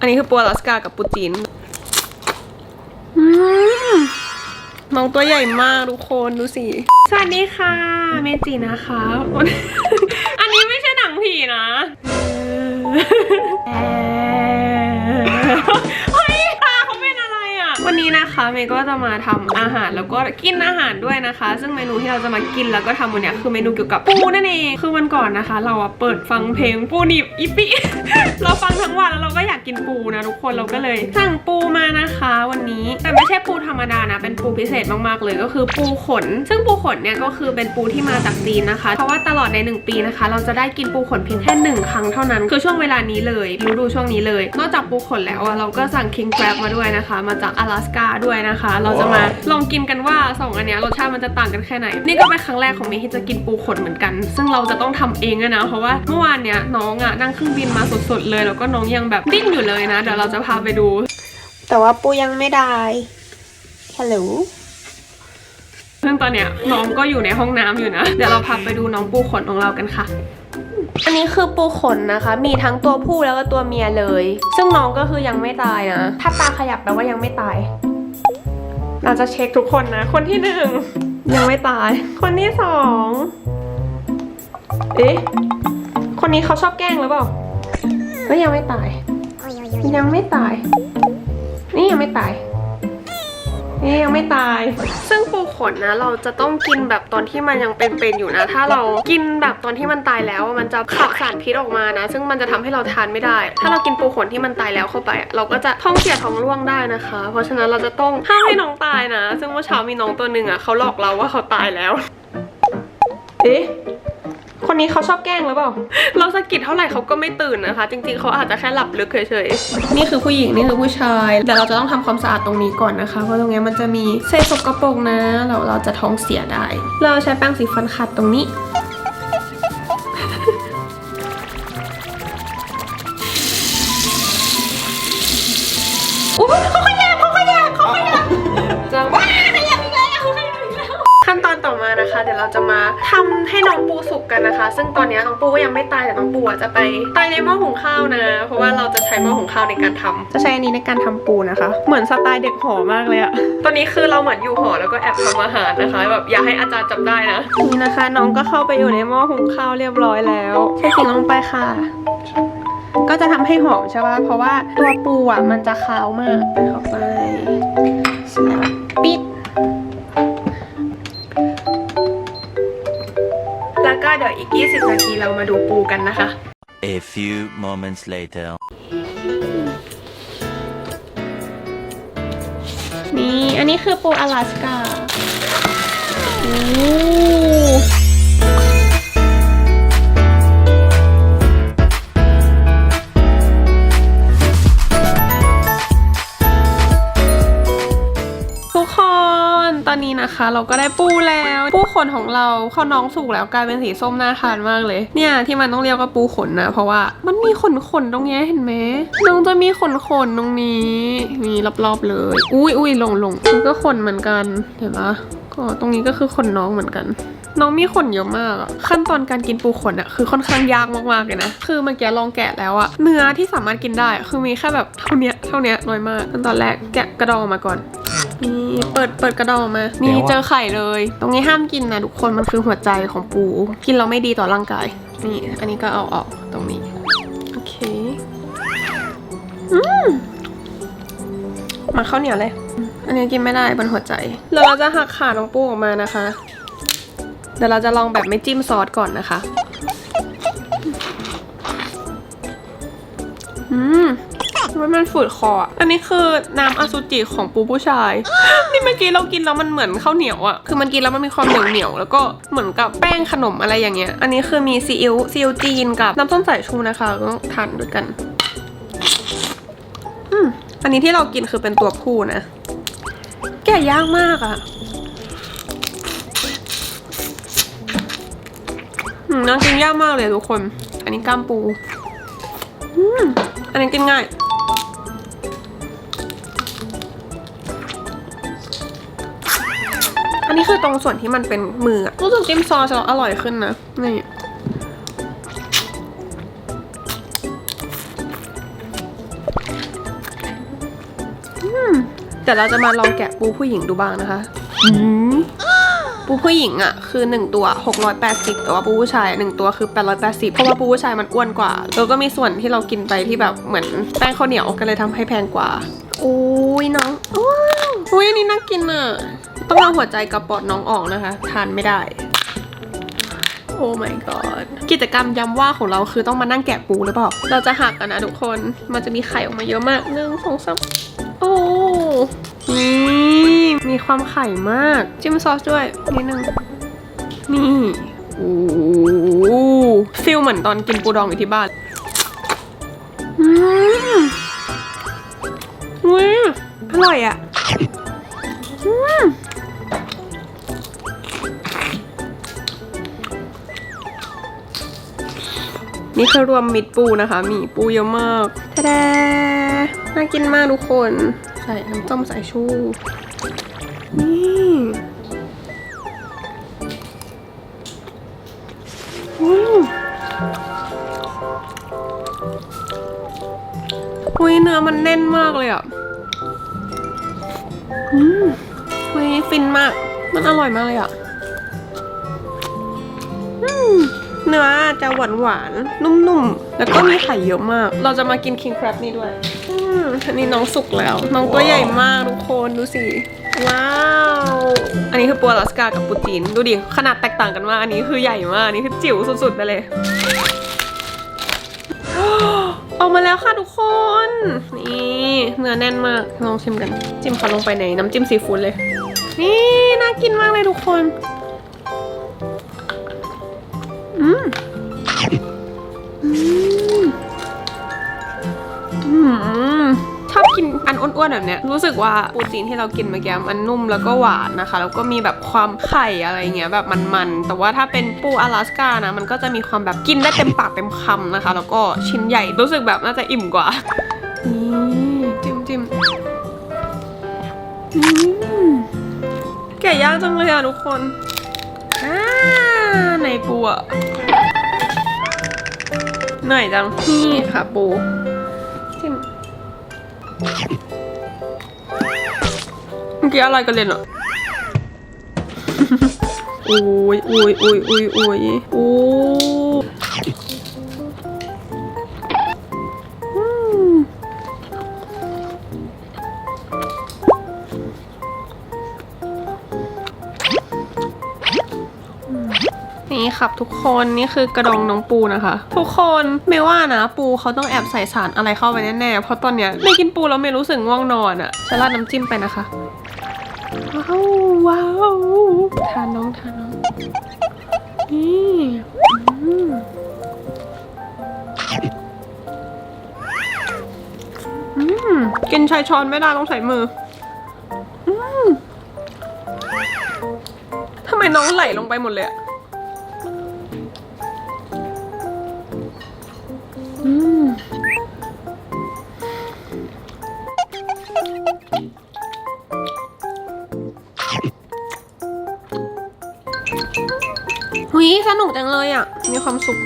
อันนี้คือปูอลาสกากับปูจีนอืมน้องตัวใหญ่มากทุกคนดูสิ สวัสดีค่ะ เมจินะคะ อันนี้ไม่ใช่หนังผีนะนนี้นะคะเมย์ก็จะมาทำอาหารแล้วก็กินอาหารด้วยนะคะ ซึ่งเมนูที่เราจะมากินแล้วก็ทำวันเนี้ยคือเมนูเกี่ยวกับปูนั่นเอง คือวันก่อนนะคะ เราอะเปิดฟังเพลงปูหนีบอีปิ เราฟังทั้งวันแล้วเราก็อยากกินปูนะทุกคนเราก็เลยสั่งปูมานะคะ วันนี้แต่ไม่ใช่ปูธรรมดานะ เป็นปูพิเศษมากๆเลยก็คือปูขน ซึ่งปูขนเนี่ยก็คือเป็นปูที่มาจากจีนนะคะ เพราะว่าตลอดในหนึ่งปีนะคะ เราจะได้กินปูขนเพียงแค่หนึ่งครั้งเท่านั้น คือช่วงเวลานี้เลยฤดูช่วงนี้เลย นอกจากปูขนแล้วอะเราก็สั่ง king crab มาด้วยนะคะ มาจาก阿拉斯 าด้วยนะคะ เราจะมาลองกินกันว่าสองอันเนี้ยรสชาติมันจะต่างกันแค่ไหน นี่ก็เป็นครั้งแรกของเมย์ที่จะกินปูขนเหมือนกัน ซึ่งเราจะต้องทำเองด้วยนะ เพราะว่าเมื่อวานเนี้ยน้องอะนั่งเครื่องบินมาสดๆเลย แล้วก็น้องยังแบบดิ้นอยู่เลยนะ เดี๋ยวเราจะพาไปดู แต่ว่าปูยังไม่ได้ฮัลโหลซึ่งตอนเนี้ยน้องก็อยู่ในห้องน้ำอยู่นะ เดี๋ยวเราพาไปดูน้องปูขนของเรากันค่ะ อันนี้คือปูขนนะคะ มีทั้งตัวผู้แล้วก็ตัวเมียเลย ซึ่งน้องก็คือยังไม่ตายนะ ถ้าตาขยับแปลว่ายังไม่ตาย เราจะเช็คทุกคนนะ คนที่หนึ่งยังไม่ตาย คนที่สอง เอ๊ะ คนนี้เขาชอบแกล้งหรือเปล่าก็ยังไม่ตาย ยังไม่ตาย นี่ยังไม่ตาย นี่ยังไม่ตาย ซึ่งปูขนนะ เราจะต้องกินแบบตอนที่มันยังเป็นๆอยู่นะ ถ้าเรากินแบบตอนที่มันตายแล้วมันจะขับสารพิษออกมานะ ซึ่งมันจะทำให้เราทานไม่ได้ ถ้าเรากินปูขนที่มันตายแล้วเข้าไปอะเราก็จะท้องเสียท้องร่วงได้นะคะ เพราะฉะนั้นเราจะต้องห้ามให้น้องตายนะ ซึ่งเมื่อเช้ามีน้องตัวหนึ่งอะเขาหลอกเราว่าเขาตายแล้ว เอ๊ะ คนนี้เขาชอบแกล้งหรือเปล่า เราสะกิดเท่าไหร่เขาก็ไม่ตื่นนะคะ จริงๆเขาอาจจะแค่หลับลึกเฉยๆ นี่คือผู้หญิงนี่คือผู้ชาย แต่เราจะต้องทำความสะอาดตรงนี้ก่อนนะคะ เพราะตรงนี้มันจะมีเศษสกปรกนะ เราเราจะท้องเสียได้ เราใช้แป้งสีฟันขัดตรงนี้ เดี๋ยวเราจะมาทำให้น้องปูสุกกันนะคะ ซึ่งตอนนี้น้องปูก็ยังไม่ตายแต่น้องปูอะจะไปตายในหม้อหุงข้าวนะ เพราะว่าเราจะใช้หม้อหุงข้าวในการทำจะใช้อันนี้ในการทำปูนะคะ เหมือนสไตล์เด็กหอมากเลยอะตอนนี้คือเราเหมือนอยู่หอแล้วก็แอบทำอาหารนะคะแบบอย่าให้อาจารย์จับได้นะนี่นะคะ น้องก็เข้าไปอยู่ในหม้อหุงข้าวเรียบร้อยแล้วใช้ขิงลงไปค่ะก็จะทำให้หอมใช่ป่ะ เพราะว่าตัวปูอะมันจะคาวมากไปเข้าไปเสร็จแล้วปิด ก็เดี๋ยวอีก 20 นาทีเรามาดูปูกันนะคะ A few moments later. นี่ อันนี้คือปูอลาสกาโอ้ นะคะ เราก็ได้ปูแล้ว ปูขนของเราพอน้องสุกแล้วกลายเป็นสีส้มน่าทานมากเลย เนี่ยที่มันต้องเรียกว่าปูขนนะเพราะว่ามันมีขนขนตรงนี้เห็นไหมน้องจะมีขนขนตรงนี้มีรอบๆเลย อุ้ยอุ้ยลงลงนี่ก็ขนเหมือนกันเห็นปะก็ตรงนี้ก็คือขนน้องเหมือนกัน น้องมีขนเยอะมากอะขั้นตอนการกินปูขนอะคือค่อนข้างยากมากๆเลยนะ คือเมื่อกี้ลองแกะแล้วอะเนื้อที่สามารถกินได้ คือมีแค่แบบเท่านี้เท่านี้น้อยมากขั้นตอนแรกแกะกระดองออกมาก่อนนี่เปิดเปิดกระดองมา นี่เจอไข่เลย ตรงนี้ห้ามกินนะทุกคนมันคือหัวใจของปู กินเราไม่ดีต่อร่างกาย นี่ อันนี้ก็เอาออกตรงนี้ โอเค อืมมาข้าวเหนียวเลย อันนี้กินไม่ได้บนหัวใจ เราจะหักขาน้องปูออกมานะคะ เดี๋ยวเราจะลองแบบไม่จิ้มซอสก่อนนะคะ อืมมันมันฝืดคออะอันนี้คือน้ำอสุจิของปูผู้ชาย นี่เมื่อกี้เรากินแล้วมันเหมือนข้าวเหนียวอะคือมันกินแล้วมันมีความเหนียวเหนียวๆแล้วก็เหมือนกับแป้งขนมอะไรอย่างเงี้ย อันนี้คือมีซีอิ๊วซีอิ๊วจีนกับน้ำส้มสายชูนะคะก็ต้องทานด้วยกัน อืมอันนี้ที่เรากินคือเป็นตัวผู้นะ แกะยากมากอะ น่ากินยากมากเลยทุกคน อันนี้กล้ามปูอืมอันนี้กินง่าย อันนี้คือตรงส่วนที่มันเป็นมือรู้สึกจิ้มซอสแล้วอร่อยขึ้นนะ นี่แต่เราจะมาลองแกะปูผู้หญิงดูบ้างนะคะ อืม ปูผู้หญิงอะคือ 1 ตัว 680 แต่ว่าปูผู้ชาย 1 ตัวคือ 880 เพราะว่าปูผู้ชายมันอ้วนกว่า แล้วก็มีส่วนที่เรากินไปที่แบบเหมือนแป้งข้าวเหนียวก็เลยทำให้แพงกว่าอุ้ยน้องว้าวอุ้ยอันนี้น่ากินอะต้องเอาหัวใจกับปอดน้องออกนะคะ ทานไม่ได้โอ้ my god กิจกรรมย้ำว่าของเราคือต้องมานั่งแกะปูหรือเปล่า เราจะหักกันนะทุกคน มันจะมีไข่ออกมาเยอะมากหนึ่งสองสามโอ้ นี่มีความไข่มาก จิ้มซอสด้วย นิดนึง นี่โอ้ฟิลเหมือนตอนกินปูดองอยู่ที่บ้านอืมอุ้ยอร่อยอะอืมนี่คือรวมมิตรปูนะคะ มีปูเยอะมากแทะแดน่ากินมากทุกคน ใส่น้ำส้มสายชู นี่ืมอุ้ยเนื้อมันแน่นมากเลยอะอืมอุ้ยฟินมาก มันอร่อยมากเลยอะ จะหวานหวานนุ่มๆ แล้วก็มีไข่เยอะมาก เราจะมากิน king crab นี่ด้วยอืมอันนี้น้องสุกแล้ว น้องตัวใหญ่มากทุกคนดูสิ ว้าว อันนี้คือปูอลาสกากับปูจีน ดูดิ ขนาดแตกต่างกันมาก อันนี้คือใหญ่มาก อันนี้คือจิ๋วสุดๆไปเลยออกมาแล้วค่ะทุกคน นี่เนื้อแน่นมาก ลองชิมกัน จิ้มเขาลงไปในน้ำจิ้มซีฟู้ดเลย นี่น่ากินมากเลยทุกคน อืม กินอันอ้วนๆแบบเนี้ยรู้สึกว่าปูจีนที่เรากินเมื่อกี้มันนุ่มแล้วก็หวานนะคะ แล้วก็มีแบบความไข่อะไรเงี้ยแบบมันๆแต่ว่าถ้าเป็นปูอลาสกานะมันก็จะมีความแบบกินได้เต็มปากเต็มคำนะคะ แล้วก็ชิ้นใหญ่รู้สึกแบบน่าจะอิ่มกว่านี่จิ้มจิ้มแกะย่ากจังเลยอะทุกคนอ่าในปูอะหน่อยจังนี่ค่ะปู เมื่อกี้อะไรกันเลยเนาะอุ้ยอุ้ยอุ้ยอุ้ยอุ้ยอู้ ครับทุกคนนี่คือกระดองน้องปูนะคะ ทุกคนไม่ว่านะปูเขาต้องแอบใส่สารอะไรเข้าไปแน่ๆเพราะตอนเนี้ยไม่กินปูแล้วไม่รู้สึกง่วงนอนอะ่ะจะราดน้ำจิ้มไปนะคะว้าวว้าวทานน้องทานน้องนี่อืมกินชายช้อนไม่ได้ต้องใส่มืออืมทำไมน้องไหลลงไปหมดเลยอะ อืมหุยสนุกจังเลยอะ มีความสุข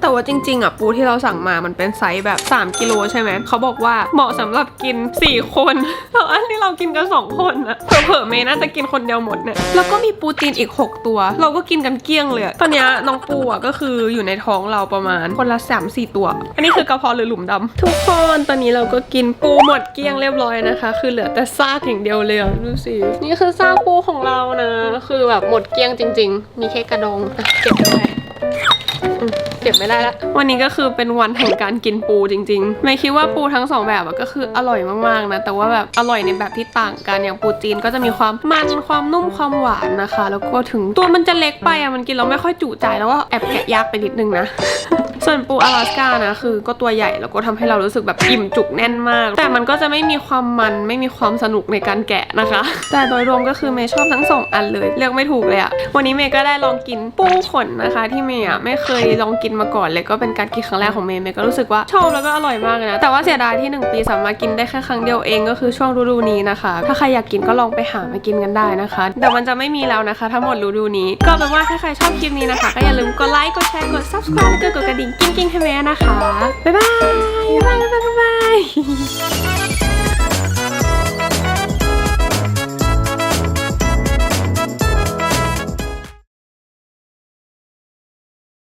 แต่ว่าจริง ๆอะปูที่เราสั่งมามันเป็นไซส์แบบ 3กิโลใช่ไหมเขาบอกว่าเหมาะสำหรับกิน 4 คนแต่อันที่เรากินกัน2คนอะเผลอๆเมย์น่าจะกินคนเดียวหมดเนี่ยแล้วก็มีปูจีนอีก 6 ตัว เราก็กินกันเกลี้ยงเลย ตอนนี้น้องปูอะก็คืออยู่ในท้องเราประมาณคนละ3 4ตัว อันนี้คือกระเพาะหรือหลุมดำทุกคนตอนนี้เราก็กินปูหมดเกลี้ยงเรียบร้อยนะคะ คือเหลือแต่ซากอย่างเดียวเลยดูสินี่คือซากปูของเรานะ คือแบบหมดเกลี้ยงจริง ๆ มีแค่กระดองเก็บไว้ เก็บไม่ได้ละวันนี้ก็คือเป็นวันแห่งการกินปูจริงๆ ไม่คิดว่าปูทั้งสองแบบก็คืออร่อยมากๆนะ แต่ว่าแบบอร่อยในแบบที่ต่างกันอย่างปูจีนก็จะมีความมันความนุ่มความหวานนะคะ แล้วก็ถึงตัวมันจะเล็กไปอะมันกินแล้วไม่ค่อยจุใจแล้วก็แอบแกะยากไปนิดนึงนะ ส่วนปูอลาสกานะ คือก็ตัวใหญ่แล้วก็ทำให้เรารู้สึกแบบอิ่มจุกแน่นมาก แต่มันก็จะไม่มีความมันไม่มีความสนุกในการแกะนะคะ แต่โดยรวมก็คือเมย์ชอบทั้งสองอันเลยเลือกไม่ถูกเลยอะวันนี้เมย์ก็ได้ลองกินปูขนนะคะ ที่เมย์อะไม่เคยลองกินมาก่อนเลยก็เป็นการกินครั้งแรกของเมย์เมย์ก็รู้สึกว่าชอบแล้วก็อร่อยมากเลยนะแต่ว่าเสียดายที่หนึ่งปีสามารถกินได้แค่ครั้งเดียวเองก็คือช่วงฤดูนี้นะคะ ถ้าใครอยากกินก็ลองไปหามากินกันได้นะคะ แต่มันจะไม่มีแล้วนะคะ ทั้งหมดฤดูนี้ ก็เป็นว่าถ้าใครชอบคลิปนี้นะคะก็อย่าลืมกดไลค์กดแชร์กด subscribe แล้วก็กดกระดิ่งกิ้งกิ้งให้แม่นะคะ บ๊ายบาย บ๊ายบาย บ๊ายบาย